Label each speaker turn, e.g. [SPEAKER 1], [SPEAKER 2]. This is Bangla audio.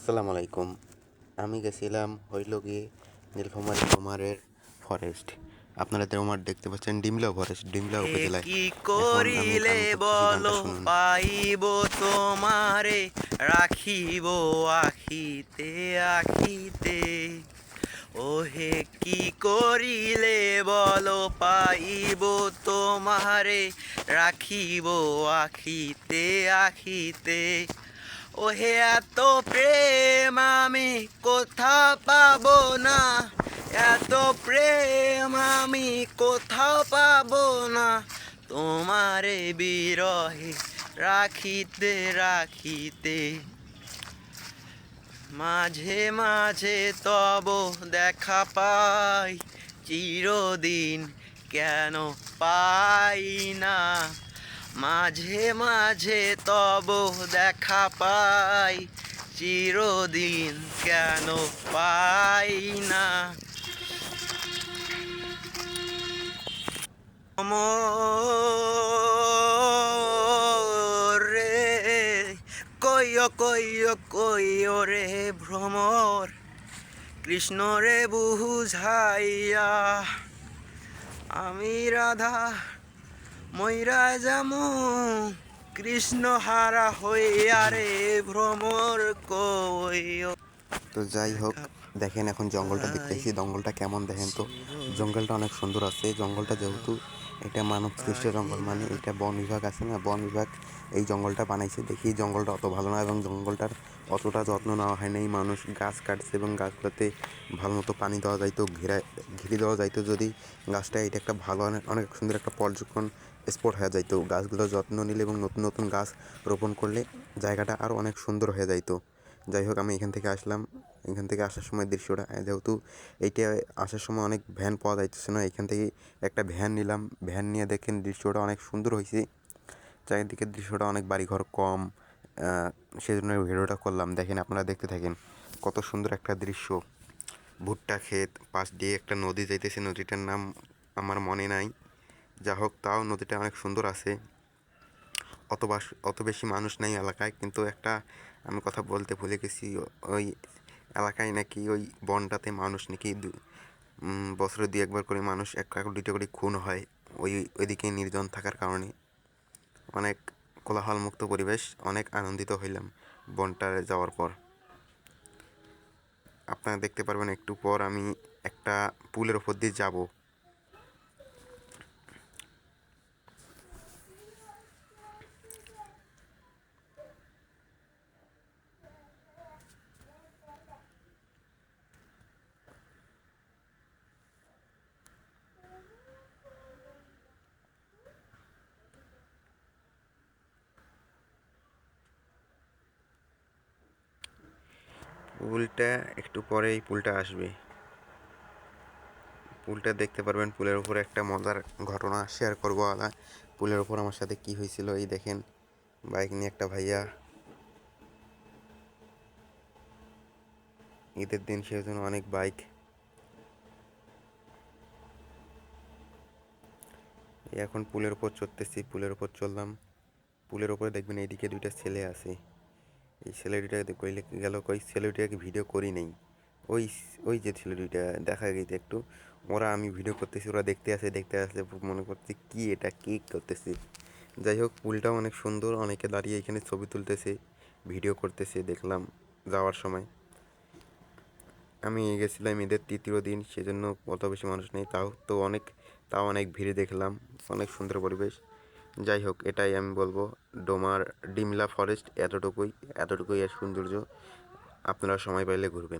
[SPEAKER 1] আসসালামু আলাইকুম। আমি গেছিলাম হইল গিয়ে নীলফামারী ডোমারের ফরেস্ট আপনারা ডোমার দেখতে পাচ্ছেন ডিমলা ফরেস্ট ডিমলা উপজেলায়।
[SPEAKER 2] কি করিলে বলো পাইব তোমারে রাখিব আখিতে আখিতে। ওহে কি করিলে বলো পাইব তোমারে রাখিব আখিতে আখিতে। ওহে এত প্রেম আমি কোথা পাবো না? এত প্রেম আমি কোথাও পাবো না? তোমারে বিরহে রাখিতে রাখিতে। মাঝে মাঝে তব দেখা পাই, চিরদিন কেন পাই না? মাঝে মাঝে তব দেখা পাই, চিরদিন কেন পাই না। রে কইয় কইয় কইয় রে ভ্রমর, কৃষ্ণ রে বুঝাইয়া, আমি রাধা ময়রা যামু, কৃষ্ণ হারা হইয়া রে ভ্রমর
[SPEAKER 1] তো যাই হোক, দেখেন এখন জঙ্গলটা দেখতেছি, জঙ্গলটা কেমন দেখেন তো? জঙ্গলটা অনেক সুন্দর আছে, জঙ্গলটা যেহেতু এটা মানব সৃষ্ট জঙ্গল মানে এটা বন বিভাগ আছে না? বন বিভাগ এই জঙ্গলটা বানাইছে দেখি, জঙ্গলটা অত ভালো না এবং জঙ্গলটার অতটা যত্ন নেওয়া হয় নাই। মানুষ গাছ কাটছে এবং গাছগুলোতে ভালো মতো পানি দেওয়া যাইতো, ঘেরা ঘিরে দেওয়া যাইতো যদি গাছটা এটা একটা ভালো, অনেক অনেক সুন্দর একটা পর্যটন স্পট হয়ে যাইতো। গাছগুলোর যত্ন নিলে এবং নতুন নতুন গাছ রোপণ করলে জায়গাটা আরও অনেক সুন্দর হয়ে যাইতো। যাই হোক, আমি এখান থেকে আসলাম। এখান থেকে আসার সময় দৃশ্যটা যেহেতু এইটা আসার সময় অনেক ভ্যান পাওয়া যাইতেছে না, এখান থেকে একটা ভ্যান নিলাম। ভ্যান নিয়ে দেখেন দৃশ্যটা অনেক সুন্দর হয়েছে চারিদিকের দৃশ্যটা অনেক বাড়িঘর কম সেজন্য ভিডিওটা করলাম। দেখেন, আপনারা দেখতে থাকেন কত সুন্দর একটা দৃশ্য। ভুট্টা ক্ষেত, পাশ দিয়ে একটা নদী যাইতেছে। নদীটার নাম আমার মনে নাই। যা হোক, তাও নদীটা অনেক সুন্দর আছে। অত বাস, অত বেশি মানুষ নেই এলাকায়, কিন্তু একটা আমি কথা বলতে ভুলে গেছি, ওই এলাকায় নাকি ওই বনটাতে মানুষ নাকি বছরে দুই একবার করে মানুষ এক দুইটা করে খুন হয়, ওই, ওইদিকে নির্জন থাকার কারণে। অনেক কোলাহলমুক্ত পরিবেশ, অনেক আনন্দিত হইলাম বনটায় যাওয়ার পর। আপনারা দেখতে পারবেন, একটু পর আমি একটা পুলের ওপর দিয়ে যাব। পুলটা একটু পরে এই পুলটা আসবে। পুলটা দেখতে পারবেন, পুলের উপরে একটা মজার ঘটনা শেয়ার করব আলা। পুলের উপর আমার সাথে কি হয়েছিল, এই দেখেন বাইক নিয়ে একটা ভাইয়া। ঈদের দিন সেজন্য অনেক বাইক এখন পুলের উপর চড়তেছি, পুলের উপর চললাম। পুলের উপরে দেখবেন এইদিকে দুইটা ছেলে আছে। এই ছেলে দুইটা কইলে গেল কই ছেলে দুইটাকে ভিডিও করি নেই? ওই ওই যে ছেলে দুইটা দেখা গেছে একটু। ওরা আমি ভিডিও করতেছি, ওরা দেখতে আসে, দেখতে আসলে মনে করছে কি এটা, কি করতেছি? যাই হোক পুলটাও অনেক সুন্দর, অনেকে দাঁড়িয়ে এখানে ছবি তুলতেছে ভিডিও করতেছে, দেখলাম যাওয়ার সময়। আমি গেছিলাম ঈদের তৃতীয় দিন, সেজন্য অত বেশি মানুষ নেই, তাও তো অনেক, তাও অনেক ভিড়ে দেখলাম, অনেক সুন্দর পরিবেশ। যাই হোক, এটাই আমি বলব। ডোমার ডিমলা ফরেস্ট এতটুকুই এতটুকুই এর সৌন্দর্য। আপনারা সময় পাইলে ঘুরবেন।